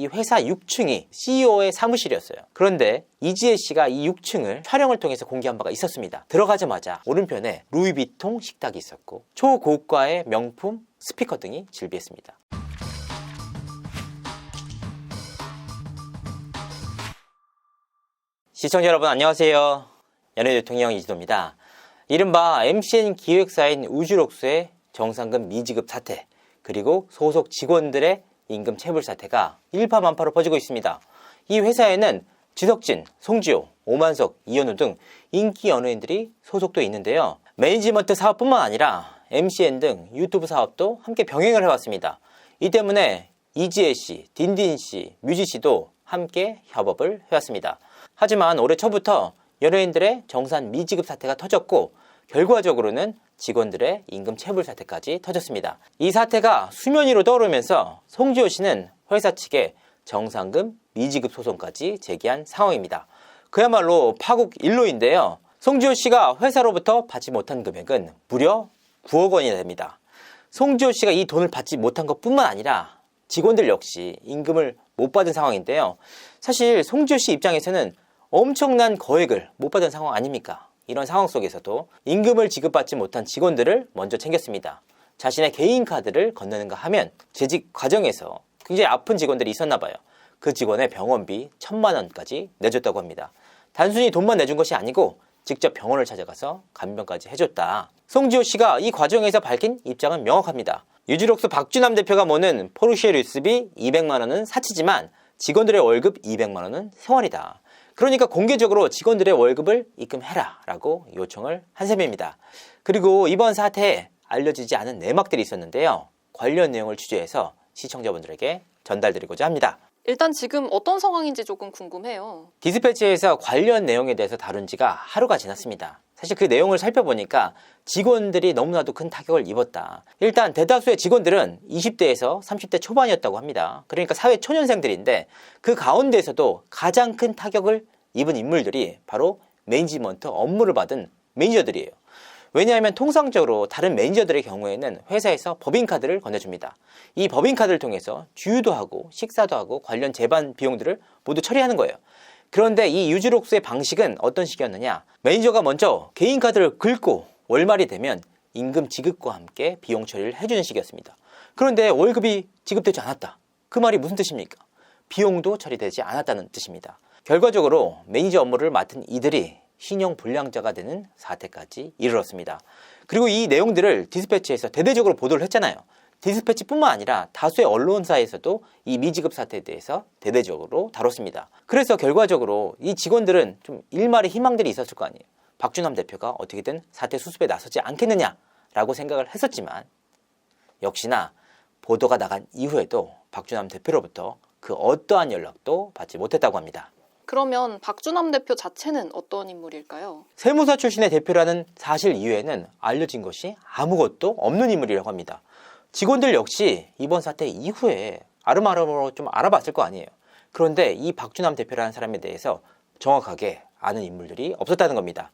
이 회사 6층이 CEO의 사무실이었어요. 그런데 이지혜 씨가 이 6층을 촬영을 통해서 공개한 바가 있었습니다. 들어가자마자 오른편에 루이비통 식탁이 있었고 초고가의 명품 스피커 등이 즐비했습니다. 시청자 여러분 안녕하세요. 연예 대통령 이지도입니다. 이른바 MCN 기획사인 우주록스의 정상금 미지급 사태 그리고 소속 직원들의 임금 체불 사태가 일파만파로 퍼지고 있습니다. 이 회사에는 지석진, 송지호, 오만석, 이현우 등 인기 연예인들이 소속돼 있는데요. 매니지먼트 사업뿐만 아니라 MCN 등 유튜브 사업도 함께 병행을 해왔습니다. 이 때문에 이지혜 씨, 딘딘 씨, 뮤지 씨도 함께 협업을 해왔습니다. 하지만 올해 초부터 연예인들의 정산 미지급 사태가 터졌고 결과적으로는 직원들의 임금 체불 사태까지 터졌습니다. 이 사태가 수면 위로 떠오르면서 송지호 씨는 회사 측에 정상금 미지급 소송까지 제기한 상황입니다. 그야말로 파국 일로인데요. 송지호 씨가 회사로부터 받지 못한 금액은 무려 9억 원이 됩니다. 송지호 씨가 이 돈을 받지 못한 것 뿐만 아니라 직원들 역시 임금을 못 받은 상황인데요. 사실 송지호 씨 입장에서는 엄청난 거액을 못 받은 상황 아닙니까? 이런 상황 속에서도 임금을 지급받지 못한 직원들을 먼저 챙겼습니다. 자신의 개인 카드를 건네는가 하면 재직 과정에서 굉장히 아픈 직원들이 있었나 봐요. 그 직원의 병원비 천만 원까지 내줬다고 합니다. 단순히 돈만 내준 것이 아니고 직접 병원을 찾아가서 간병까지 해줬다. 송지호 씨가 이 과정에서 밝힌 입장은 명확합니다. 유지록스 박주남 대표가 모는 포르쉐 류스비 200만 원은 사치지만 직원들의 월급 200만 원은 생활이다. 그러니까 공개적으로 직원들의 월급을 입금해라 라고 요청을 한 셈입니다. 그리고 이번 사태에 알려지지 않은 내막들이 있었는데요. 관련 내용을 취재해서 시청자분들에게 전달드리고자 합니다. 일단 지금 어떤 상황인지 조금 궁금해요. 디스패치에서 관련 내용에 대해서 다룬 지가 하루가 지났습니다. 사실 그 내용을 살펴보니까 직원들이 너무나도 큰 타격을 입었다. 일단 대다수의 직원들은 20대에서 30대 초반이었다고 합니다. 그러니까 사회 초년생들인데 그 가운데에서도 가장 큰 타격을 입은 인물들이 바로 매니지먼트 업무를 받은 매니저들이에요. 왜냐하면 통상적으로 다른 매니저들의 경우에는 회사에서 법인카드를 건네줍니다. 이 법인카드를 통해서 주유도 하고 식사도 하고 관련 재반 비용들을 모두 처리하는 거예요. 그런데 이 유지록스의 방식은 어떤 식이었느냐? 매니저가 먼저 개인 카드를 긁고 월말이 되면 임금 지급과 함께 비용 처리를 해주는 식이었습니다. 그런데 월급이 지급되지 않았다. 그 말이 무슨 뜻입니까? 비용도 처리되지 않았다는 뜻입니다. 결과적으로 매니저 업무를 맡은 이들이 신용 불량자가 되는 사태까지 이르렀습니다. 그리고 이 내용들을 디스패치에서 대대적으로 보도를 했잖아요. 디스패치뿐만 아니라 다수의 언론사에서도 이 미지급 사태에 대해서 대대적으로 다뤘습니다. 그래서 결과적으로 이 직원들은 좀 일말의 희망들이 있었을 거 아니에요. 박준남 대표가 어떻게든 사태 수습에 나서지 않겠느냐라고 생각을 했었지만 역시나 보도가 나간 이후에도 박준남 대표로부터 그 어떠한 연락도 받지 못했다고 합니다. 그러면 박주남 대표 자체는 어떤 인물일까요? 세무사 출신의 대표라는 사실 이외에는 알려진 것이 아무것도 없는 인물이라고 합니다. 직원들 역시 이번 사태 이후에 아름아름으로 좀 알아봤을 거 아니에요. 그런데 이 박주남 대표라는 사람에 대해서 정확하게 아는 인물들이 없었다는 겁니다.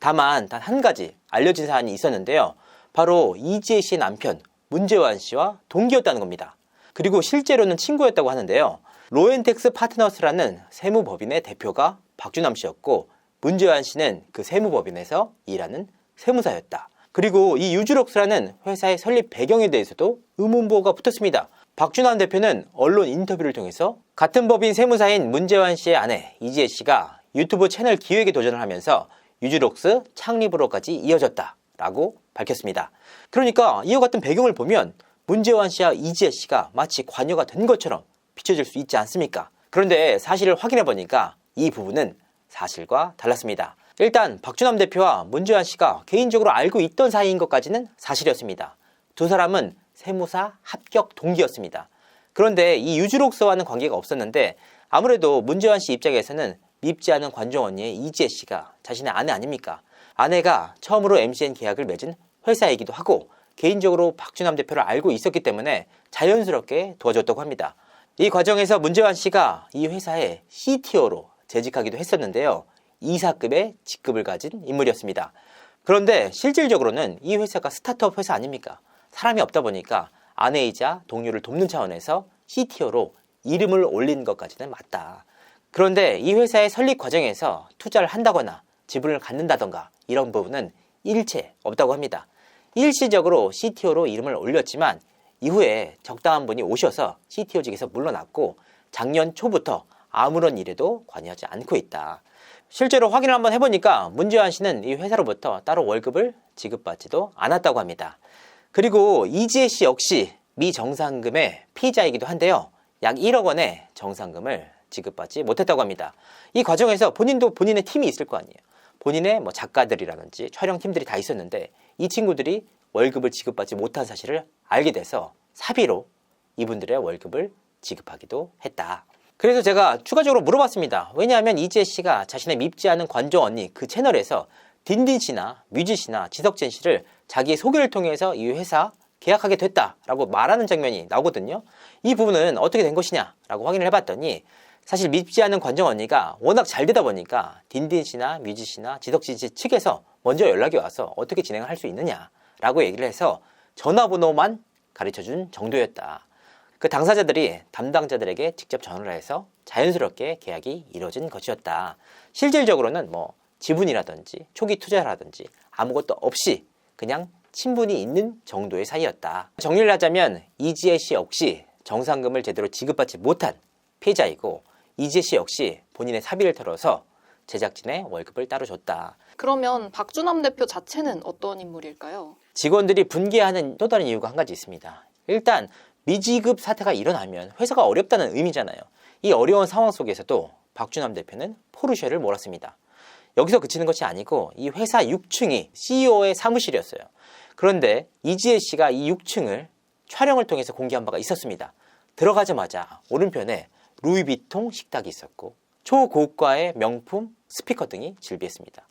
다만 단 한 가지 알려진 사안이 있었는데요. 바로 이지혜 씨의 남편 문재환 씨와 동기였다는 겁니다. 그리고 실제로는 친구였다고 하는데요. 로엔텍스 파트너스라는 세무법인의 대표가 박주남 씨였고 문재환 씨는 그 세무법인에서 일하는 세무사였다. 그리고 이 유주록스라는 회사의 설립 배경에 대해서도 의문보가 붙었습니다. 박준환 대표는 언론 인터뷰를 통해서 같은 법인 세무사인 문재환 씨의 아내 이지혜 씨가 유튜브 채널 기획에 도전을 하면서 유주록스 창립으로까지 이어졌다라고 밝혔습니다. 그러니까 이와 같은 배경을 보면 문재환 씨와 이지혜 씨가 마치 관여가 된 것처럼 비춰질 수 있지 않습니까? 그런데 사실을 확인해 보니까 이 부분은 사실과 달랐습니다. 일단 박주남 대표와 문재환 씨가 개인적으로 알고 있던 사이인 것까지는 사실이었습니다. 두 사람은 세무사 합격 동기였습니다. 그런데 이 유주록서와는 관계가 없었는데 아무래도 문재환 씨 입장에서는 밉지 않은 관종 언니의 이지혜 씨가 자신의 아내 아닙니까? 아내가 처음으로 MCN 계약을 맺은 회사이기도 하고 개인적으로 박주남 대표를 알고 있었기 때문에 자연스럽게 도와줬다고 합니다. 이 과정에서 문재환 씨가 이 회사의 CTO로 재직하기도 했었는데요. 이사급의 직급을 가진 인물이었습니다. 그런데 실질적으로는 이 회사가 스타트업 회사 아닙니까? 사람이 없다 보니까 아내이자 동료를 돕는 차원에서 CTO로 이름을 올린 것까지는 맞다. 그런데 이 회사의 설립 과정에서 투자를 한다거나 지분을 갖는다던가 이런 부분은 일체 없다고 합니다. 일시적으로 CTO로 이름을 올렸지만 이후에 적당한 분이 오셔서 CTO직에서 물러났고 작년 초부터 아무런 일에도 관여하지 않고 있다. 실제로 확인을 한번 해보니까 문재환 씨는 이 회사로부터 따로 월급을 지급받지도 않았다고 합니다. 그리고 이지혜 씨 역시 미 정상금의 피의자이기도 한데요. 약 1억 원의 정상금을 지급받지 못했다고 합니다. 이 과정에서 본인도 본인의 팀이 있을 거 아니에요. 본인의 뭐 작가들이라든지 촬영팀들이 다 있었는데 이 친구들이 월급을 지급받지 못한 사실을 알게 돼서 사비로 이분들의 월급을 지급하기도 했다. 그래서 제가 추가적으로 물어봤습니다. 왜냐하면 이지혜 씨가 자신의 밉지 않은 관종 언니 그 채널에서 딘딘 씨나 뮤지 씨나 지석진 씨를 자기의 소개를 통해서 이 회사 계약하게 됐다라고 말하는 장면이 나오거든요. 이 부분은 어떻게 된 것이냐라고 확인을 해봤더니 사실 밉지 않은 관정 언니가 워낙 잘 되다 보니까 딘딘 씨나 뮤지 씨나 지석진 씨 측에서 먼저 연락이 와서 어떻게 진행을 할 수 있느냐 라고 얘기를 해서 전화번호만 가르쳐 준 정도였다. 그 당사자들이 담당자들에게 직접 전화를 해서 자연스럽게 계약이 이루어진 것이었다. 실질적으로는 뭐 지분이라든지 초기 투자라든지 아무것도 없이 그냥 친분이 있는 정도의 사이였다. 정리를 하자면 이지혜 씨 역시 정상금을 제대로 지급받지 못한 피해자이고 이지혜 씨 역시 본인의 사비를 털어서 제작진의 월급을 따로 줬다. 그러면 박주남 대표 자체는 어떤 인물일까요? 직원들이 분개하는 또 다른 이유가 한 가지 있습니다. 일단 미지급 사태가 일어나면 회사가 어렵다는 의미잖아요. 이 어려운 상황 속에서도 박주남 대표는 포르쉐를 몰았습니다. 여기서 그치는 것이 아니고 이 회사 6층이 CEO의 사무실이었어요. 그런데 이지혜 씨가 이 6층을 촬영을 통해서 공개한 바가 있었습니다. 들어가자마자 오른편에 루이비통 식탁이 있었고 초고가의 명품 스피커 등이 질비했습니다.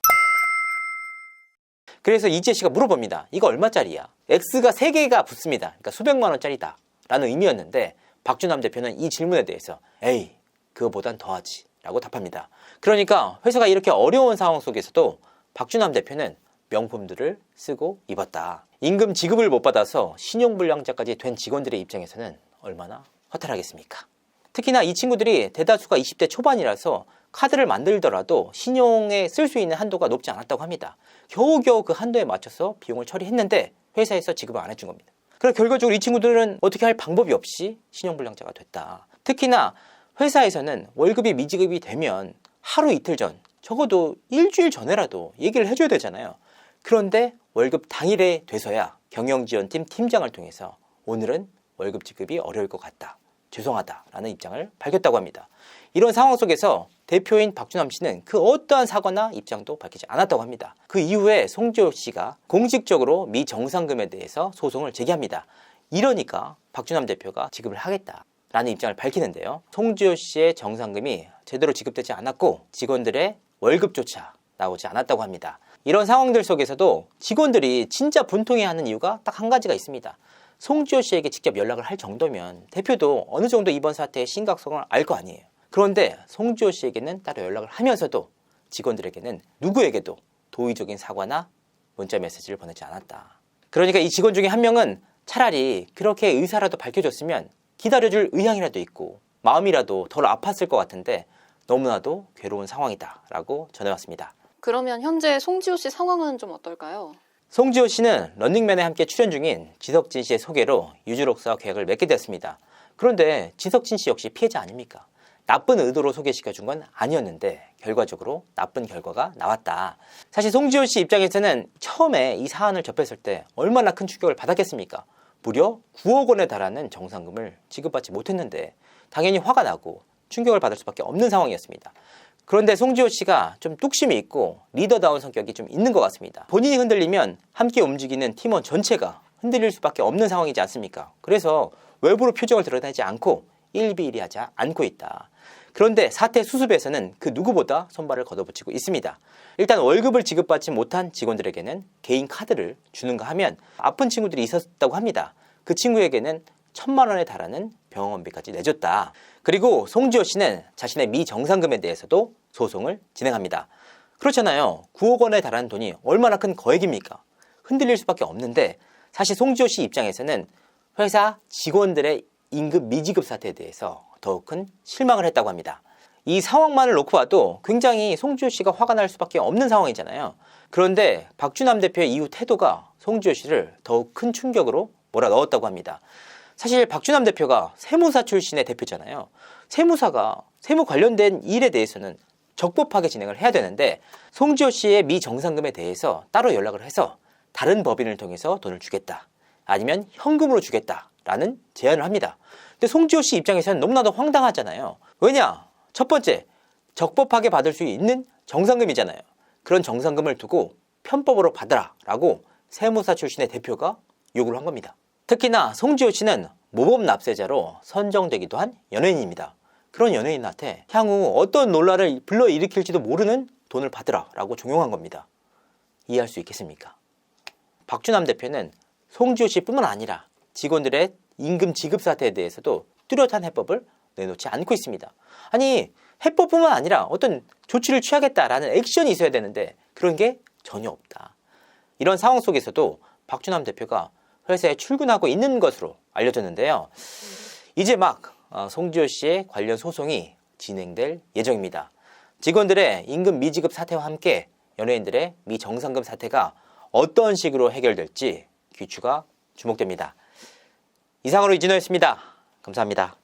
그래서 이지혜 씨가 물어봅니다. 이거 얼마짜리야? X가 3개가 붙습니다. 그러니까 수백만 원짜리다. 라는 의미였는데 박주남 대표는 이 질문에 대해서 에이 그거보단 더하지 라고 답합니다. 그러니까 회사가 이렇게 어려운 상황 속에서도 박주남 대표는 명품들을 쓰고 입었다. 임금 지급을 못 받아서 신용불량자까지 된 직원들의 입장에서는 얼마나 허탈하겠습니까? 특히나 이 친구들이 대다수가 20대 초반이라서 카드를 만들더라도 신용에 쓸 수 있는 한도가 높지 않았다고 합니다. 겨우겨우 그 한도에 맞춰서 비용을 처리했는데 회사에서 지급을 안 해준 겁니다. 그래서 결과적으로 이 친구들은 어떻게 할 방법이 없이 신용불량자가 됐다. 특히나 회사에서는 월급이 미지급이 되면 하루 이틀 전, 적어도 일주일 전에라도 얘기를 해줘야 되잖아요. 그런데 월급 당일에 돼서야 경영지원팀 팀장을 통해서 오늘은 월급 지급이 어려울 것 같다. 죄송하다라는 입장을 밝혔다고 합니다. 이런 상황 속에서 대표인 박준남 씨는 그 어떠한 사과나 입장도 밝히지 않았다고 합니다. 그 이후에 송지호 씨가 공식적으로 미 정상금에 대해서 소송을 제기합니다. 이러니까 박준남 대표가 지급을 하겠다 라는 입장을 밝히는데요. 송지호 씨의 정상금이 제대로 지급되지 않았고 직원들의 월급조차 나오지 않았다고 합니다. 이런 상황들 속에서도 직원들이 진짜 분통해하는 이유가 딱 한 가지가 있습니다. 송지호 씨에게 직접 연락을 할 정도면 대표도 어느 정도 이번 사태의 심각성을 알 거 아니에요. 그런데 송지호 씨에게는 따로 연락을 하면서도 직원들에게는 누구에게도 도의적인 사과나 문자 메시지를 보내지 않았다. 그러니까 이 직원 중에 한 명은 차라리 그렇게 의사라도 밝혀줬으면 기다려줄 의향이라도 있고 마음이라도 덜 아팠을 것 같은데 너무나도 괴로운 상황이다라고 전해왔습니다. 그러면 현재 송지호 씨 상황은 좀 어떨까요? 송지호 씨는 런닝맨에 함께 출연 중인 지석진 씨의 소개로 유주록사와 계약을 맺게 됐습니다. 그런데 지석진 씨 역시 피해자 아닙니까? 나쁜 의도로 소개시켜 준 건 아니었는데 결과적으로 나쁜 결과가 나왔다. 사실 송지호 씨 입장에서는 처음에 이 사안을 접했을 때 얼마나 큰 충격을 받았겠습니까? 무려 9억 원에 달하는 정상금을 지급받지 못했는데 당연히 화가 나고 충격을 받을 수밖에 없는 상황이었습니다. 그런데 송지호 씨가 좀 뚝심이 있고 리더다운 성격이 좀 있는 것 같습니다. 본인이 흔들리면 함께 움직이는 팀원 전체가 흔들릴 수밖에 없는 상황이지 않습니까? 그래서 외부로 표정을 드러내지 않고 일비일이하지 않고 있다. 그런데 사태 수습에서는 그 누구보다 손발을 걷어붙이고 있습니다. 일단 월급을 지급받지 못한 직원들에게는 개인 카드를 주는가 하면 아픈 친구들이 있었다고 합니다. 그 친구에게는 천만 원에 달하는 병원비까지 내줬다. 그리고 송지호 씨는 자신의 미 정상금에 대해서도 소송을 진행합니다. 그렇잖아요. 9억 원에 달하는 돈이 얼마나 큰 거액입니까? 흔들릴 수밖에 없는데 사실 송지호 씨 입장에서는 회사 직원들의 임금 미지급 사태에 대해서 더욱 큰 실망을 했다고 합니다. 이 상황만을 놓고 봐도 굉장히 송지효 씨가 화가 날 수밖에 없는 상황이잖아요. 그런데 박주남 대표의 이후 태도가 송지효 씨를 더욱 큰 충격으로 몰아넣었다고 합니다. 사실 박주남 대표가 세무사 출신의 대표잖아요. 세무사가 세무 관련된 일에 대해서는 적법하게 진행을 해야 되는데 송지효 씨의 미 정상금에 대해서 따로 연락을 해서 다른 법인을 통해서 돈을 주겠다. 아니면 현금으로 주겠다라는 제안을 합니다. 근데 송지효 씨 입장에서는 너무나도 황당하잖아요. 왜냐? 첫 번째, 적법하게 받을 수 있는 정상금이잖아요. 그런 정상금을 두고 편법으로 받아라라고 세무사 출신의 대표가 요구를 한 겁니다. 특히나 송지효 씨는 모범 납세자로 선정되기도 한 연예인입니다. 그런 연예인한테 향후 어떤 논란을 불러일으킬지도 모르는 돈을 받으라라고 종용한 겁니다. 이해할 수 있겠습니까? 박주남 대표는 송지효 씨뿐만 아니라 직원들의 임금 지급 사태에 대해서도 뚜렷한 해법을 내놓지 않고 있습니다. 아니 해법뿐만 아니라 어떤 조치를 취하겠다라는 액션이 있어야 되는데 그런 게 전혀 없다. 이런 상황 속에서도 박주남 대표가 회사에 출근하고 있는 것으로 알려졌는데요. 이제 막 어, 송지효 씨의 관련 소송이 진행될 예정입니다. 직원들의 임금 미지급 사태와 함께 연예인들의 미정상금 사태가 어떤 식으로 해결될지 귀추가 주목됩니다. 이상으로 이진호였습니다. 감사합니다.